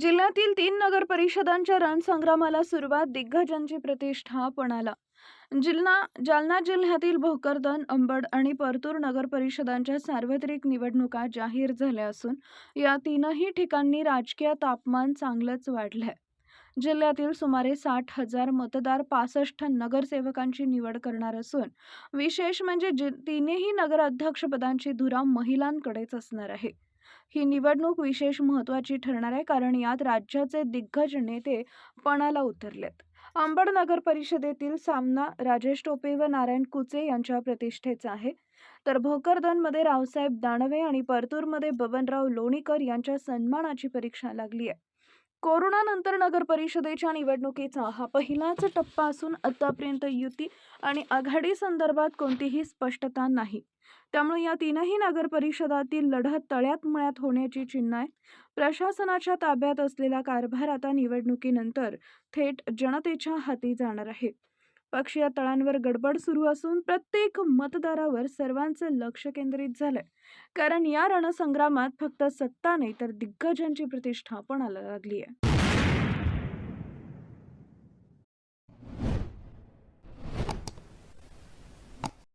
जिल्ह्यातील तीन नगर परिषदांच्या रणसंग्रामाला सुरुवात दिग्गजांची प्रतिष्ठा पणाला. जिल्हा जालना जिल्ह्यातील भोकरदन अंबड आणि परतूर नगर परिषदांच्या सार्वत्रिक निवडणुका जाहीर झाल्या असून या तीनही ठिकाणी राजकीय तापमान चांगलंच वाढलंय. जिल्ह्यातील सुमारे साठ हजार मतदार पासष्ट नगरसेवकांची निवड करणार असून विशेष म्हणजे जि तिन्ही नगराध्यक्षपदांची धुरा महिलांकडेच असणार आहे. ही निवडणूक विशेष महत्त्वाची ठरणार आहे कारण यात राज्याचे दिग्गज नेते पणाला उतरलेत. अंबड नगर परिषदेतील सामना राजेश टोपे व नारायण कुचे यांच्या प्रतिष्ठेचा आहे. तर भोकरदनमध्ये रावसाहेब दानवे आणि परतूरमध्ये बबनराव लोणीकर यांच्या सन्मानाची परीक्षा लागली आहे. कोरोनानंतर नगर परिषदेच्या निवडणुकीचा हा पहिलाच टप्पा असून आतापर्यंत युती आणि आघाडी संदर्भात कोणतीही स्पष्टता नाही. त्यामुळे या तीनही नगर परिषदातील लढत तळ्यात मळ्यात होण्याची चिन्ह आहे. प्रशासनाच्या ताब्यात असलेला कारभार आता निवडणुकीनंतर थेट जनतेच्या हाती जाणार आहे. पक्षीय तळांवर गडबड सुरू असून प्रत्येक मतदारावर सर्वांचं लक्ष केंद्रित झालंय. कारण या रणसंग्रामात फक्त सत्ता नाही तर दिग्गजांची प्रतिष्ठा पण आला लागली आहे